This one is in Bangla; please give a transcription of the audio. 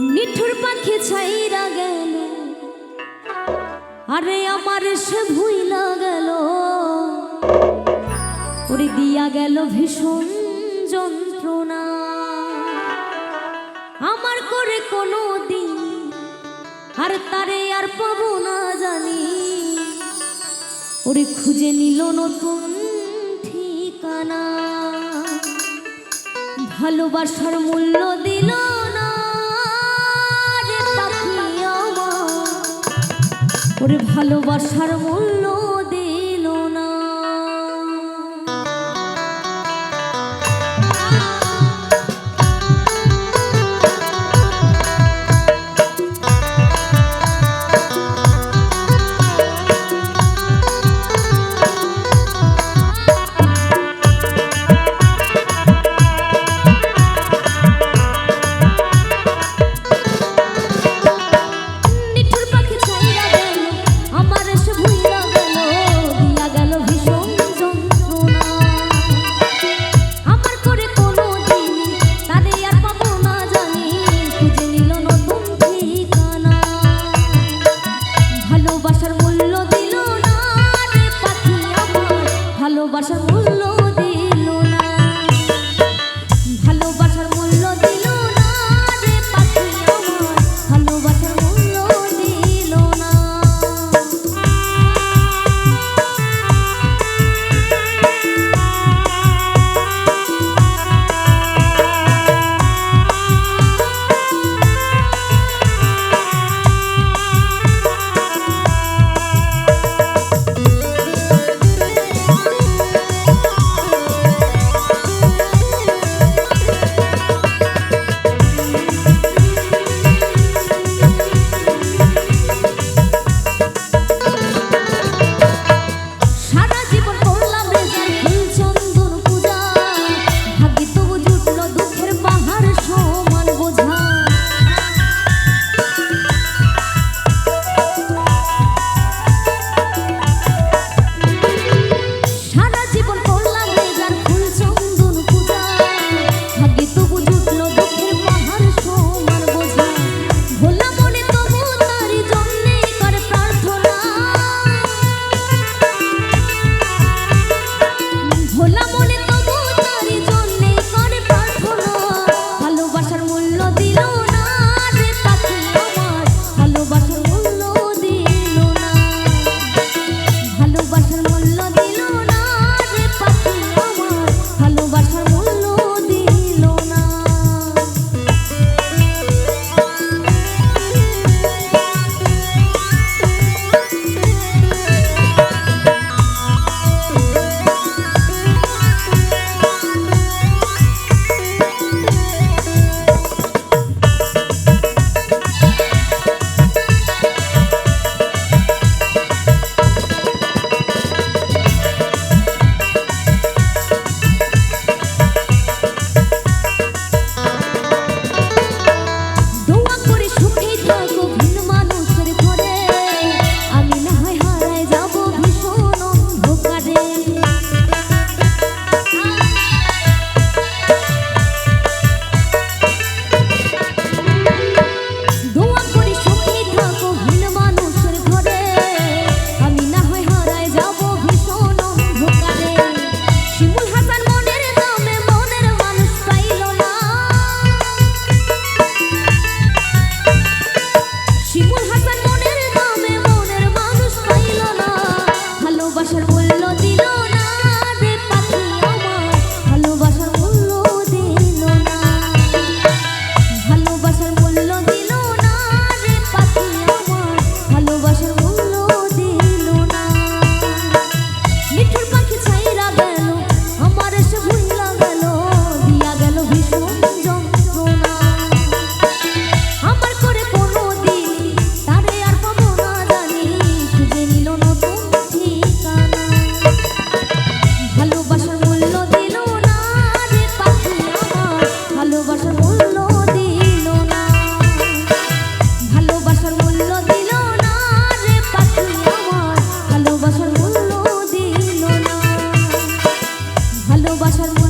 নিঠুর পাখি ছাইরা গেল। আরে আমার সে ভুইলা গেল। ওরে দিয়া গেল ভীষণ যন্ত্রণা। আমার করে কোনো দিন আর তারে আর পাবো না জানি। ওরে খুঁজে নিল নতুন ঠিকানা। ভালোবাসার মূল্য দিল ওরে ভালোবাসার মূল্য